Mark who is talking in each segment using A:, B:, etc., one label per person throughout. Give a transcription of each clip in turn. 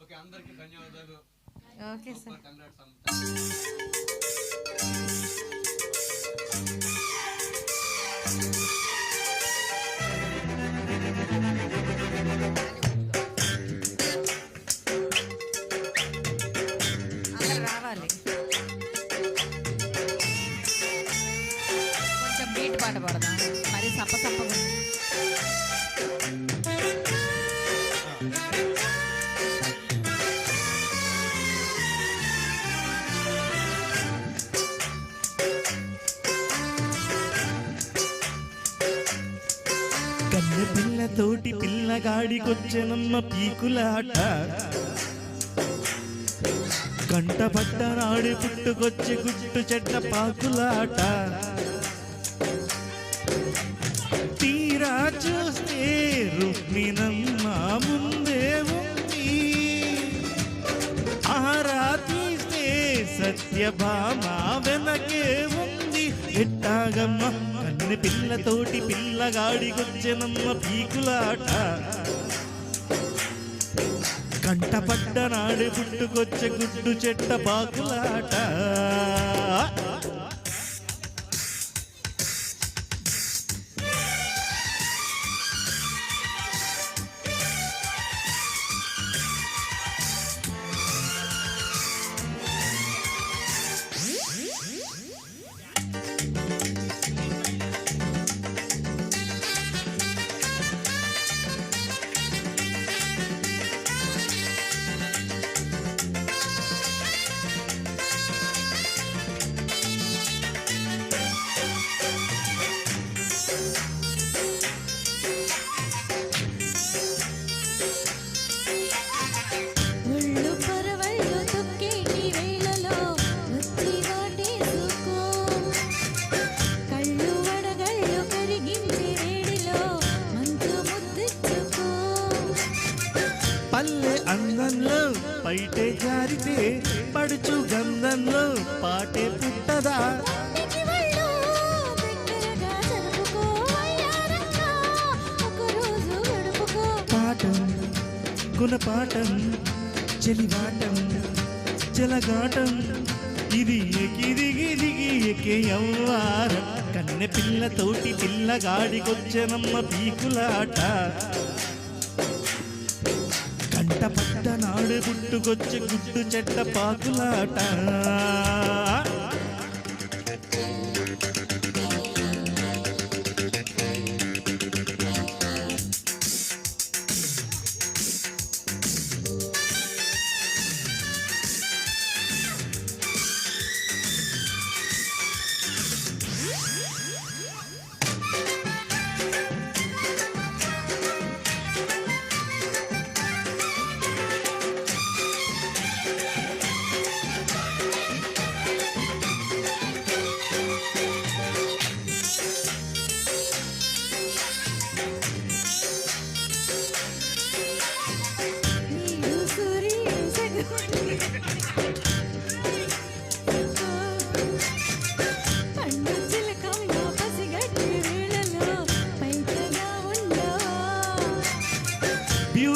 A: Okay అందరికీ ధన్యవాదాలు
B: okay sir.
A: Congrats
C: పిల్లతోటి పిల్లగాడికొచ్చెనమ్మ పీకులాట. కంట పట్టనాడి పుట్టుకొచ్చి గుట్టు చెట్ట పాకులాట. తీరా చూస్తే రుక్మిణమ్మ ముందే ఉంది. ఆరా తీస్తే సత్యభామ వెనకే ఉంది. ఎట్టాగమ్మ కన్నె పిల్లతోటి పిల్లగాడికొచ్చెనమ్మ పీకులాట. కంటపడ్డ నాడు పుట్టుకొచ్చే గుడ్డు చెట్ట పాకులాట. పైటే జారితే పడుచు గంధంలో పాటే పుట్టదా? పాఠం గుణపాఠం చెలివాటం చెలగాటం ఇది ఎకిదిగి దిగి ఎకే అవ్వారం కన్నె పిల్లతోటి పిల్లగాడికొచ్చెనమ్మ పీకులాట. కంట నాడు గుట్టుకొచ్చి గుట్టు చెట్ట పాకులాట.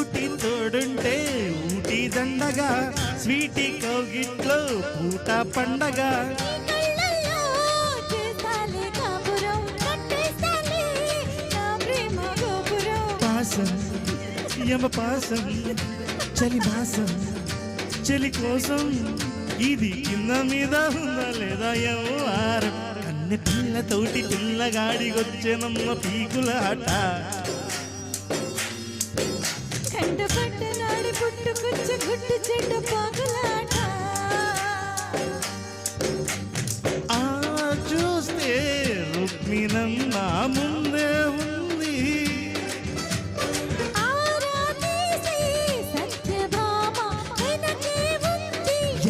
C: బ్యూటీ తోడుంటే ఊటీ దండగా స్వీటీ కౌగిట్లో పూట పండగ. పాసం యమ పాసం చలి మాసం చలి కోసం ఇది కింద మీద ఉందా లేదా ఎవరు కన్నె పిల్లతోటి పిల్లగాడికొచ్చెనమ్మ పీకులాట.
D: కంట పట్ట నాడి పుట్టుకొచ్చే గుట్టు చెడ్డ
C: ఆ చూస్తే రుక్మిణమ్మ ముందే
D: ఉంది.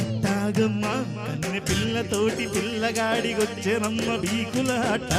C: ఎట్టాగమ్మా కన్నె పిల్లతోటి పిల్లగాడికొచ్చెనమ్మ పీకులాట